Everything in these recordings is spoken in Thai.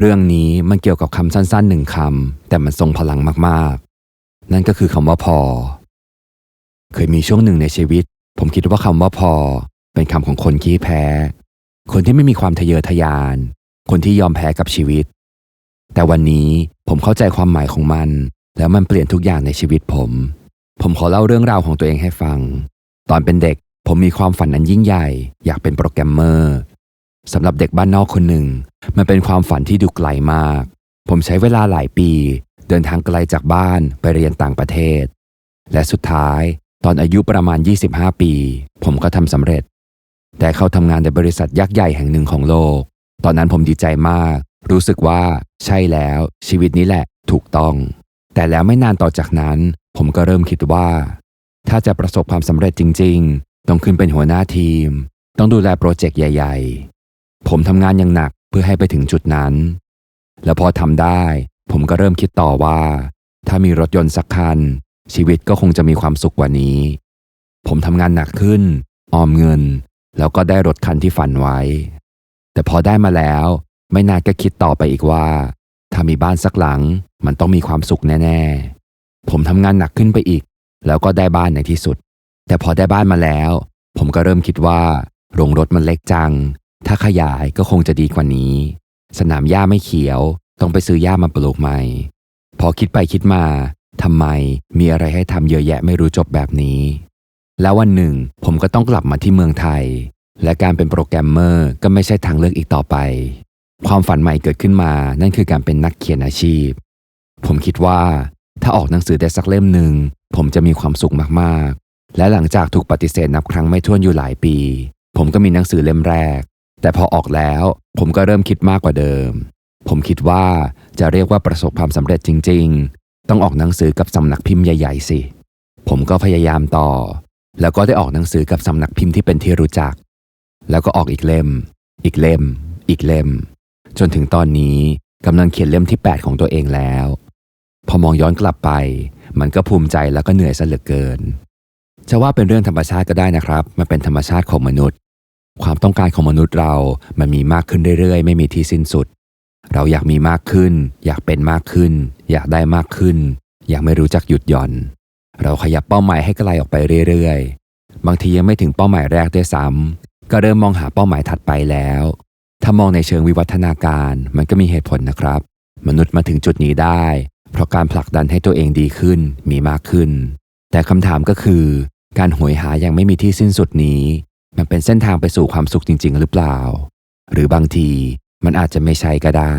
เรื่องนี้มันเกี่ยวกับคำสั้นๆหนึ่งคำแต่มันทรงพลังมากๆ นั่นก็คือคำว่าพอ เคยมีช่วงหนึ่งในชีวิต ผมคิดว่าคำว่าพอ เป็นคำของคนขี้แพ้ คนที่ไม่มีความทะเยอทะยาน คนที่ยอมแพ้กับชีวิต แต่วันนี้ผมเข้าใจความหมายของมัน แล้วมันเปลี่ยนทุกอย่างในชีวิตผม ผมขอเล่าเรื่องราวของตัวเองให้ฟัง ตอนเป็นเด็กผมมีความฝันนั้นยิ่งใหญ่ อยากเป็นโปรแกรมเมอร์ สำหรับเด็กบ้านนอกคนหนึ่ง มันเป็นความฝันที่ดูไกลมาก ผมใช้เวลาหลายปี เดินทางไกลจากบ้านไปเรียนต่างประเทศ และสุดท้าย ตอนอายุประมาณ 25 ปี ผมก็ทำสำเร็จ แต่เข้าทำงานในบริษัทยักษ์ใหญ่แห่งหนึ่งของโลก ตอนนั้นผมดีใจมาก รู้สึกว่าใช่แล้วชีวิตนี้แหละถูกต้อง แต่แล้วไม่นานต่อจากนั้น ผมก็เริ่มคิดว่า ถ้าจะประสบความสำเร็จจริง ๆ ต้องขึ้นเป็นหัวหน้าทีม ต้องดูแลโปรเจกต์ใหญ่ๆ ผมทำงานอย่างหนักเพื่อให้ไปถึงจุดนั้น แล้วพอทำได้ ผมก็เริ่มคิดต่อว่า ถ้ามีรถยนต์สักคัน ชีวิตก็คงจะมีความสุขกว่านี้ ผมทำงานหนักขึ้น ออมเงิน แล้วก็ได้รถคันที่ฝันไว้ แต่พอได้มาแล้ว ไม่นานก็คิดต่อไปอีกว่า ถ้ามีบ้านสักหลัง มันต้องมีความสุขแน่ ๆ ผมทำงานหนักขึ้นไปอีก แล้วก็ได้บ้านในที่สุด แต่พอได้บ้านมาแล้ว ผมก็เริ่มคิดว่าโรงรถมันเล็กจัง ถ้าขยายก็คงจะดีกว่านี้ สนามหญ้าไม่เขียว ต้องไปซื้อหญ้ามาปลูกใหม่ พอคิดไปคิดมาทำไมมีอะไรให้ทำเยอะแยะไม่รู้จบแบบนี้ แล้ววันหนึ่งผมก็ต้องกลับมาที่เมืองไทย และการเป็นโปรแกรมเมอร์ก็ไม่ใช่ทางเลือกอีกต่อไป ความฝันใหม่เกิดขึ้นมา นั่นคือการเป็นนักเขียนอาชีพ ผมคิดว่าถ้าออกหนังสือได้สักเล่มหนึ่งผมจะมีความสุขมากๆ และหลังจากถูกปฏิเสธนับครั้งไม่ถ้วนอยู่หลายปี ผมก็มีหนังสือเล่มแรก แต่พอออกแล้ว ผมก็เริ่มคิดมากกว่าเดิม ผมคิดว่าจะเรียกว่าประสบความสำเร็จจริง ๆ ต้องออกหนังสือกับสำนักพิมพ์ใหญ่ ๆ สิ ผมก็พยายามต่อ แล้วก็ได้ออกหนังสือกับสำนักพิมพ์ที่เป็นที่รู้จัก แล้วก็ออกอีกเล่ม อีกเล่ม อีกเล่ม จนถึงตอนนี้กำลังเขียนเล่มที่ 8 ของตัวเองแล้ว พอมองย้อนกลับไป มันก็ภูมิใจแล้วก็เหนื่อยซะเหลือเกิน จะว่าเป็นเรื่องธรรมชาติก็ได้นะครับ มันเป็นธรรมชาติของมนุษย์ ความต้องการของมนุษย์เรา มันมีมากขึ้นเรื่อยๆ ไม่มีที่สิ้นสุด เราอยากมีมากขึ้น อยากเป็นมากขึ้น อยากได้มากขึ้น อยากไม่รู้จักหยุดหย่อน เราขยับเป้าหมายให้ไกลออกไปเรื่อยๆ บางทียังไม่ถึงเป้าหมายแรกด้วยซ้ำก็เริ่มมองหาเป้าหมายถัดไปแล้ว ถ้ามองในเชิงวิวัฒนาการมันก็มีเหตุผลนะครับ มนุษย์มาถึงจุดนี้ได้ เพราะการผลักดันให้ตัวเองดีขึ้นมีมากขึ้น แต่คำถามก็คือ การหวยหายังไม่มีที่สิ้นสุดนี้ มันเป็นเส้นทางไปสู่ความสุขจริง ๆ หรือเปล่า หรือบางทีมันอาจจะไม่ใช่ก็ได้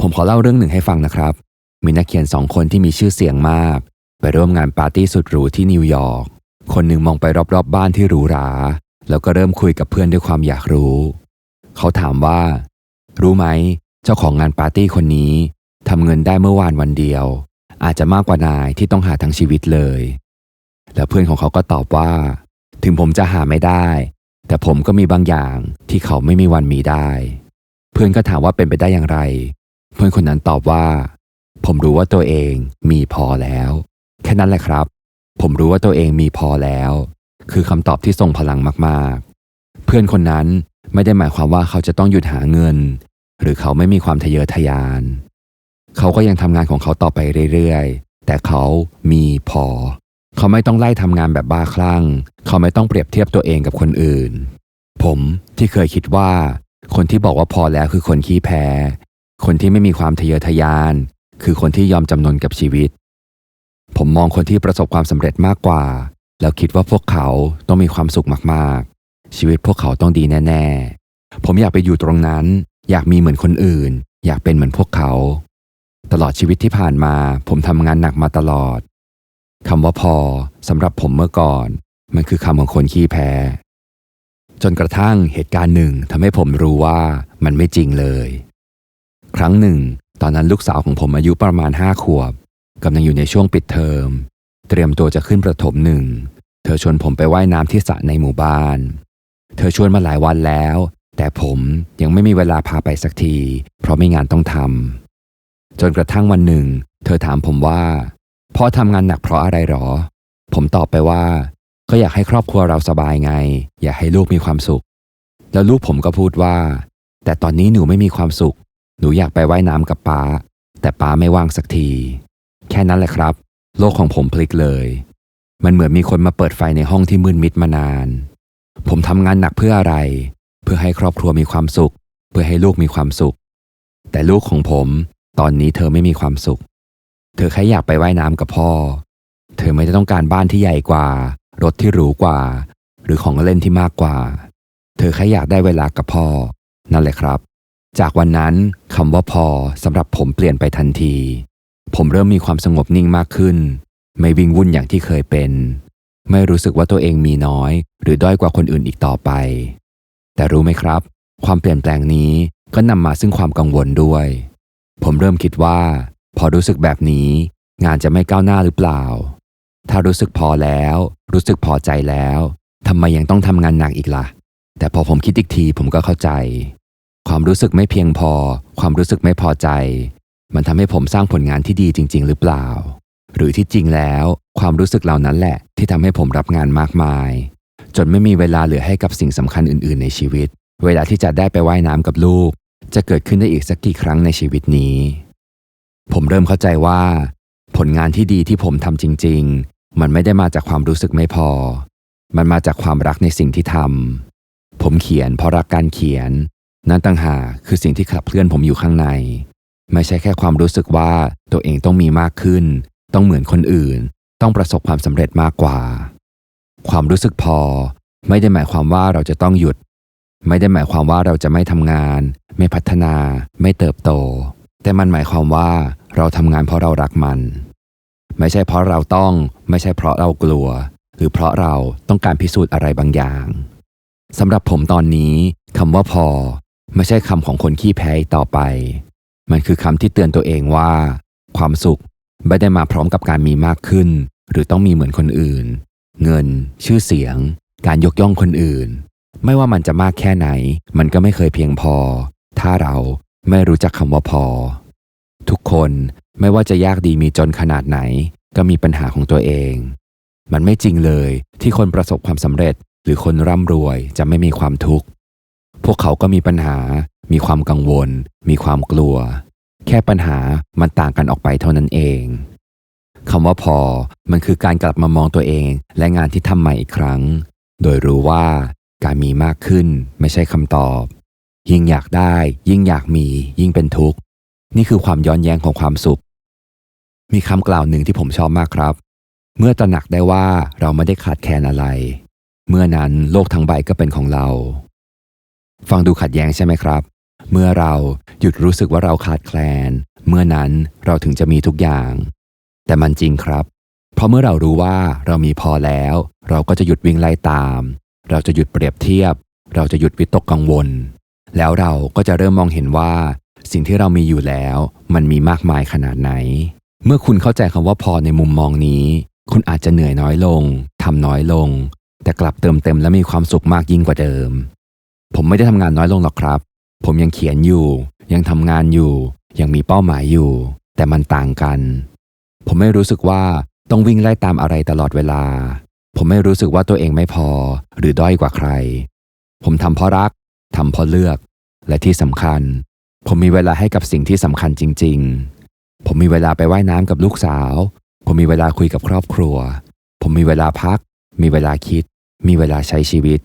ผมขอเล่าเรื่องหนึ่งให้ฟังนะครับ มีนักเขียนสองคนที่มีชื่อเสียงมาก ไปร่วมงานปาร์ตี้สุดหรูที่นิวยอร์ก คนหนึ่งมองไปรอบๆบบ้านที่หรูหรา แล้วก็เริ่มคุยกับเพื่อนด้วยความอยากรู้ เขาถามว่า รู้ไหม เจ้าของงานปาร์ตี้คนนี้ทำเงินได้เมื่อวานวันเดียว อาจจะมากกว่านายที่ต้องหาทั้งชีวิตเลย แล้วเพื่อนของเขาก็ตอบว่า ถึงผมจะหาไม่ได้ แต่ผมก็มีบางอย่างที่เขาไม่มีวันมีได้ เพื่อนก็ถามว่าเป็นไปได้อย่างไร เพื่อนคนนั้นตอบว่า ผมรู้ว่าตัวเองมีพอแล้ว แค่นั้นแหละครับ ผมรู้ว่าตัวเองมีพอแล้ว คือคำตอบที่ทรงพลังมากๆ เพื่อนคนนั้นไม่ได้หมายความว่าเขาจะต้องหยุดหาเงิน หรือเขาไม่มีความทะเยอทะยาน เขาก็ยังทำงานของเขาต่อไปเรื่อยๆ แต่เขามีพอ เขาไม่ต้องไล่ทำงานแบบบ้าคลั่ง เขาไม่ต้องเปรียบเทียบตัวเองกับคนอื่น ผมที่เคยคิดว่า คนที่บอกว่าพอแล้วคือคนขี้แพ้ คนที่ไม่มีความทะเยอทะยาน คือคนที่ยอมจำนนกับชีวิต ผมมองคนที่ประสบความสำเร็จมากกว่า แล้วคิดว่าพวกเขาต้องมีความสุขมากๆ ชีวิตพวกเขาต้องดีแน่ ๆ ผมอยากไปอยู่ตรงนั้น อยากมีเหมือนคนอื่น อยากเป็นเหมือนพวกเขา ตลอดชีวิตที่ผ่านมา ผมทำงานหนักมาตลอด คำว่าพอสำหรับผมเมื่อก่อน มันคือคำของคนขี้แพ้ จนกระทั่งเหตุการณ์หนึ่งทำให้ผมรู้ว่ามันไม่จริงเลย ครั้งหนึ่ง ตอนนั้นลูกสาวของผมอายุประมาณห้าขวบกำลังอยู่ในช่วงปิดเทอม เตรียมตัวจะขึ้นประถมหนึ่ง เธอชวนผมไปไว่ายน้ำที่สระในหมู่บ้าน เธอชวนมาหลายวันแล้ว แต่ผมยังไม่มีเวลาพาไปสักที เพราะไม่งานต้องทำจนกระทั่งวันหนึ่ง เธอถามผมว่า พ่อทำงานหนักเพราะอะไรหรอ ผมตอบไปว่า ก็อยากให้ครอบครัวเราสบายไง อยากให้ลูกมีความสุข แล้วลูกผมก็พูดว่า แต่ตอนนี้หนูไม่มีความสุข หนูอยากไปไว่ายน้ำกับป้า แต่ป้าไม่ว่างสักที แค่นั้นแหละครับ โลกของผมพลิกเลย มันเหมือนมีคนมาเปิดไฟในห้องที่มืดมิดมานาน ผมทำงานหนักเพื่ออะไร เพื่อให้ครอบครัวมีความสุข เพื่อให้ลูกมีความสุข แต่ลูกของผม ตอนนี้เธอไม่มีความสุข เธอแค่อยากไปไว่ายน้ำกับพ่อ เธอไม่ได้ต้องการบ้านที่ใหญ่กว่า รถที่หรูกว่า หรือของเล่นที่มากกว่า เธอแค่อยากได้เวลากับพ่อ นั่นแหละครับ จากวันนั้นคำว่าพอสำหรับผมเปลี่ยนไปทันที ผมเริ่มมีความสงบนิ่งมากขึ้น ไม่วิ่งวุ่นอย่างที่เคยเป็น ไม่รู้สึกว่าตัวเองมีน้อย หรือด้อยกว่าคนอื่นอีกต่อไป แต่รู้ไหมครับ ความเปลี่ยนแปลงนี้ก็นำมาซึ่งความกังวลด้วย ผมเริ่มคิดว่า พอรู้สึกแบบนี้ งานจะไม่ก้าวหน้าหรือเปล่า ถ้ารู้สึกพอแล้ว รู้สึกพอใจแล้วทำไมยังต้องทำงานหนักอีกล่ะ แต่พอผมคิดอีกทีผมก็เข้าใจ ความรู้สึกไม่เพียงพอ ความรู้สึกไม่พอใจ มันทำให้ผมสร้างผลงานที่ดีจริง ๆ หรือเปล่า หรือที่จริงแล้ว ความรู้สึกเหล่านั้นแหละ ที่ทำให้ผมรับงานมากมาย จนไม่มีเวลาเหลือให้กับสิ่งสำคัญอื่น ๆ ในชีวิต เวลาที่จะได้ไปไว่ายน้ำกับลูก จะเกิดขึ้นได้อีกสักกี่ครั้งในชีวิตนี้ ผมเริ่มเข้าใจว่า ผลงานที่ดีที่ผมทำจริง ๆ มันไม่ได้มาจากความรู้สึกไม่พอ มันมาจากความรักในสิ่งที่ทำผมเขียนเพราะรักการเขียน นั่นต่างหากคือสิ่งที่ขับเคลื่อนผมอยู่ข้างใน ไม่ใช่แค่ความรู้สึกว่าตัวเองต้องมีมากขึ้น ต้องเหมือนคนอื่น ต้องประสบความสำเร็จมากกว่า ความรู้สึกพอ ไม่ได้หมายความว่าเราจะต้องหยุด ไม่ได้หมายความว่าเราจะไม่ทำงาน ไม่พัฒนา ไม่เติบโต แต่มันหมายความว่า เราทำงานเพราะเรารักมัน ไม่ใช่เพราะเราต้อง ไม่ใช่เพราะเรากลัว หรือเพราะเราต้องการพิสูจน์อะไรบางอย่างสำหรับผมตอนนี้คำว่าพอ ไม่ใช่คำของคนขี้แพ้ต่อไป มันคือคำที่เตือนตัวเองว่า ความสุขไม่ได้มาพร้อมกับการมีมากขึ้น หรือต้องมีเหมือนคนอื่น เงิน ชื่อเสียง การยกย่องคนอื่น ไม่ว่ามันจะมากแค่ไหน มันก็ไม่เคยเพียงพอ ถ้าเราไม่รู้จักคำว่าพอ ทุกคนไม่ว่าจะยากดีมีจนขนาดไหน ก็มีปัญหาของตัวเอง มันไม่จริงเลยที่คนประสบความสำเร็จ หรือคนร่ำรวยจะไม่มีความทุกข์ พวกเขาก็มีปัญหา มีความกังวล มีความกลัว แค่ปัญหามันต่างกันออกไปเท่านั้นเองคำว่าพอมันคือการกลับมามองตัวเองและงานที่ทำใหม่อีกครั้ง โดยรู้ว่าการมีมากขึ้นไม่ใช่คำตอบ ยิ่งอยากได้ ยิ่งอยากมี ยิ่งเป็นทุกข์ นี่คือความย้อนแย้งของความสุข มีคำกล่าวหนึ่งที่ผมชอบมากครับ เมื่อตระหนักได้ว่าเราไม่ได้ขาดแคลนอะไร เมื่อนั้นโลกทั้งใบก็เป็นของเรา ฟังดูขัดแย้งใช่ไหมครับ เมื่อเราหยุดรู้สึกว่าเราขาดแคลน เมื่อนั้นเราถึงจะมีทุกอย่าง แต่มันจริงครับ เพราะเมื่อเรารู้ว่าเรามีพอแล้ว เราก็จะหยุดวิ่งไล่ตาม เราจะหยุดเปรียบเทียบ เราจะหยุดวิตกกังวลแล้วเราก็จะเริ่มมองเห็นว่า สิ่งที่เรามีอยู่แล้ว มันมีมากมายขนาดไหน เมื่อคุณเข้าใจคำว่าพอในมุมมองนี้ คุณอาจจะเหนื่อยน้อยลงทำน้อยลง แต่กลับเติมเต็มและมีความสุขมากยิ่งกว่าเดิม ผมไม่ได้ทำงานน้อยลงหรอกครับ ผมยังเขียนอยู่ ยังทำงานอยู่ ยังมีเป้าหมายอยู่ แต่มันต่างกัน ผมไม่รู้สึกว่าต้องวิ่งไล่ตามอะไรตลอดเวลา ผมไม่รู้สึกว่าตัวเองไม่พอ หรือด้อยกว่าใคร ผมทำเพราะรักทำเพราะเลือก และที่สำคัญ ผมมีเวลาให้กับสิ่งที่สำคัญจริง ๆ ผมมีเวลาไปไว่ายน้ำกับลูกสาว ผมมีเวลาคุยกับครอบครัว ผมมีเวลาพัก มีเวลาคิด มีเวลาใช้ชีวิต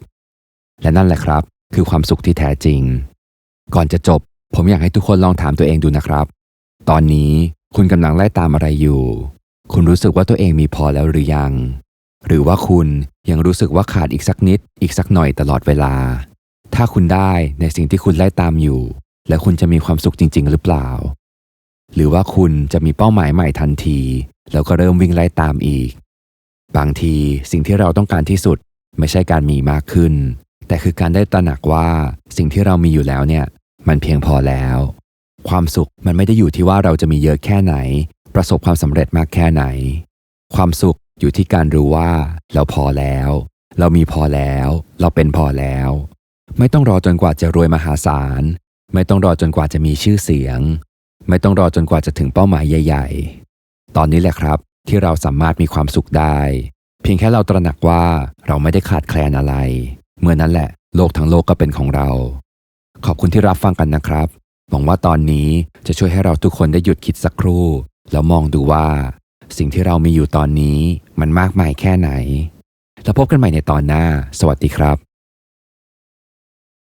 และนั่นแหละครับ คือความสุขที่แท้จริง ก่อนจะจบ ผมอยากให้ทุกคนลองถามตัวเองดูนะครับ ตอนนี้คุณกำลังไล่ตามอะไรอยู่ คุณรู้สึกว่าตัวเองมีพอแล้วหรือยัง หรือว่าคุณยังรู้สึกว่าขาดอีกสักนิด อีกสักหน่อยตลอดเวลา ถ้าคุณได้ในสิ่งที่คุณไล่ตามอยู่ แล้วคุณจะมีความสุขจริง ๆ หรือเปล่า หรือว่าคุณจะมีเป้าหมายใหม่ทันที แล้วก็เริ่มวิ่งไล่ตามอีก บางทีสิ่งที่เราต้องการที่สุดไม่ใช่การมีมากขึ้น แต่คือการได้ตระหนักว่าสิ่งที่เรามีอยู่แล้วเนี่ย มันเพียงพอแล้ว ความสุขมันไม่ได้อยู่ที่ว่าเราจะมีเยอะแค่ไหน ประสบความสำเร็จมากแค่ไหน ความสุขอยู่ที่การรู้ว่าเราพอแล้ว เรามีพอแล้ว เราเป็นพอแล้ว ไม่ต้องรอจนกว่าจะรวยมหาศาล ไม่ต้องรอจนกว่าจะมีชื่อเสียง ไม่ต้องรอจนกว่าจะถึงเป้าหมายใหญ่ ๆ ตอนนี้แหละครับที่เราสามารถมีความสุขได้ เพียงแค่เราตระหนักว่าเราไม่ได้ขาดแคลนอะไร เมื่อนั้นแหละ โลกทั้งโลกก็เป็นของเรา ขอบคุณที่รับฟังกันนะครับ หวังว่าตอนนี้จะช่วยให้เราทุกคนได้หยุดคิดสักครู่ แล้วมองดูว่า สิ่งที่เรามีอยู่ตอนนี้มันมากมายแค่ไหน แล้วพบกันใหม่ในตอนหน้า สวัสดีครับ